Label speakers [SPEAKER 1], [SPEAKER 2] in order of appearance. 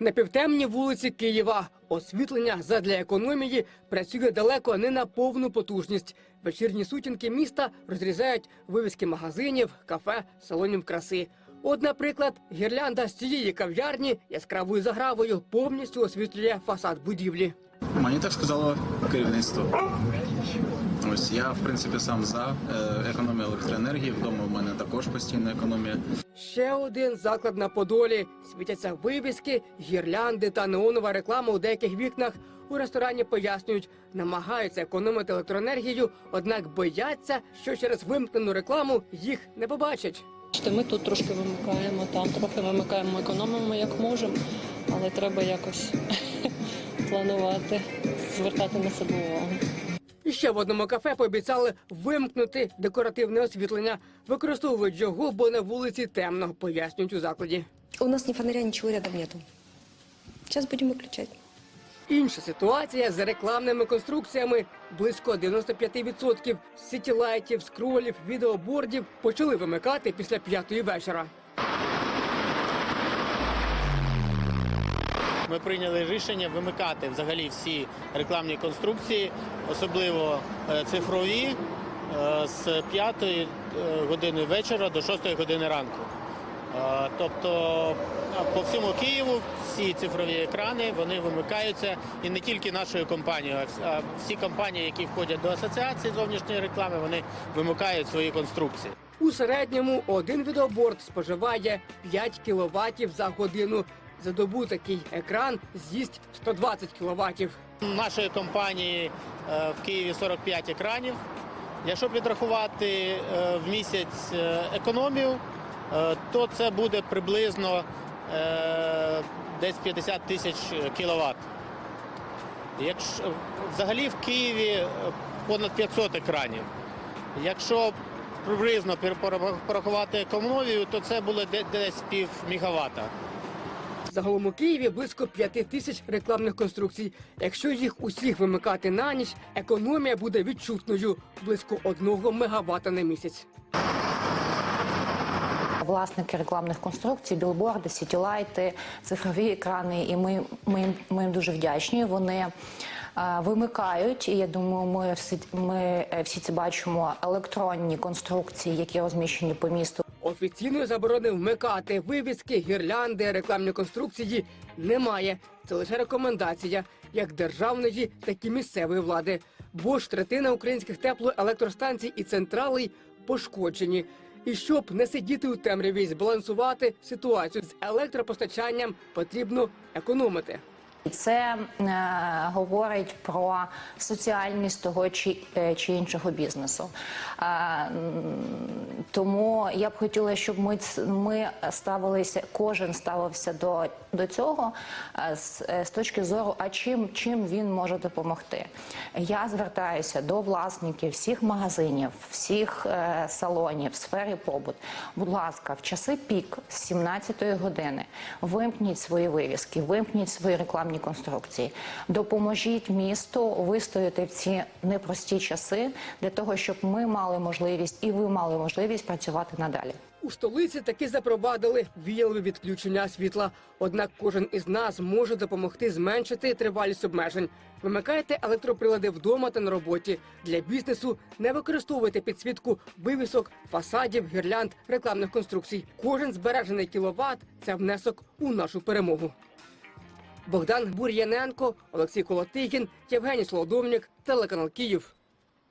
[SPEAKER 1] На півтемній вулиці Києва освітлення задля економії працює далеко не на повну потужність. Вечірні сутінки міста розрізають вивіски магазинів, кафе, салонів краси. От, наприклад, гірлянда з цієї кав'ярні яскравою загравою повністю освітлює фасад будівлі.
[SPEAKER 2] Мені так сказало керівництво. Ось я, в принципі, сам за е, економію електроенергії. Вдома в мене також постійна економія.
[SPEAKER 1] Ще один заклад на Подолі. Світяться вивіски, гірлянди та неонова реклама у деяких вікнах. У ресторані пояснюють, намагаються економити електроенергію, однак бояться, що через вимкнену рекламу їх не побачать.
[SPEAKER 3] Ми тут трошки вимикаємо, там трохи вимикаємо, економимо як можемо, але треба якось планувати, звертати на себе увагу.
[SPEAKER 1] І ще в одному кафе пообіцяли вимкнути декоративне освітлення. Використовують його, бо на вулиці темно, пояснюють у закладі.
[SPEAKER 4] У нас ни фонаря, ничего рядом нету. Сейчас будем выключать.
[SPEAKER 1] Інша ситуація з рекламними конструкціями. Близько 95% сітілайтів, скролів, відеобордів почали вимикати після п'ятої вечора.
[SPEAKER 5] Ми прийняли рішення вимикати взагалі всі рекламні конструкції, особливо е, цифрові, е, з 5 години вечора до 6 години ранку. Е, Тобто е, по всьому Києву всі цифрові екрани вони вимикаються і не тільки нашою компанією, а всі компанії, які входять до асоціації зовнішньої реклами, вони вимикають свої конструкції.
[SPEAKER 1] У середньому один відеоборд споживає 5 кВт за годину. За добу такий екран з'їсть 120 кВт.
[SPEAKER 5] Нашої компанії е, в Києві 45 екранів. Якщо підрахувати е, в місяць е, економію, то це буде приблизно десь 50 тисяч кіловат. Якщо взагалі в Києві понад 500 екранів. Якщо приблизно порахувати економію, то це буде десь пів мегаватта.
[SPEAKER 1] Загалом у Києві близько 5 тисяч рекламних конструкцій. Якщо їх усіх вимикати на ніч, економія буде відчутною близько 1 мегаватта на місяць.
[SPEAKER 6] Власники рекламних конструкцій, білборди, сітілайти, цифрові екрани, і ми, ми, їм- ми їм дуже вдячні. Вони е, вимикають, і я думаю, ми всі, ми всі це бачимо електронні конструкції, які розміщені по місту.
[SPEAKER 1] Офіційної заборони вмикати вивіски, гірлянди, рекламні конструкції немає. Це лише рекомендація як державної, так і місцевої влади. Бо ж третина українських теплоелектростанцій і централей пошкоджені. І щоб не сидіти у темряві збалансувати ситуацію з електропостачанням, потрібно економити.
[SPEAKER 6] Це е, говорить про соціальність того чи, е, чи іншого бізнесу. Е, тому я б хотіла, щоб ми, ми ставилися, кожен ставився до, до цього е, з, е, з точки зору, а чим, чим він може допомогти. Я звертаюся до власників всіх магазинів, всіх е, салонів, сфери побут. Будь ласка, в часи пік з 17-ї години вимкніть свої вивіски, вимкніть свої рекламні конструкції. Допоможіть місту вистояти в ці непрості часи для того, щоб ми мали можливість і ви мали можливість працювати надалі.
[SPEAKER 1] У столиці таки запровадили віялові відключення світла. Однак кожен із нас може допомогти зменшити тривалість обмежень. Вимикайте електроприлади вдома та на роботі. Для бізнесу не використовуйте підсвітку вивісок, фасадів, гірлянд, рекламних конструкцій. Кожен збережений кіловат це внесок у нашу перемогу. Богдан Бур'яненко, Олексій Колотихін, Євгеній Солодовник, телеканал Київ.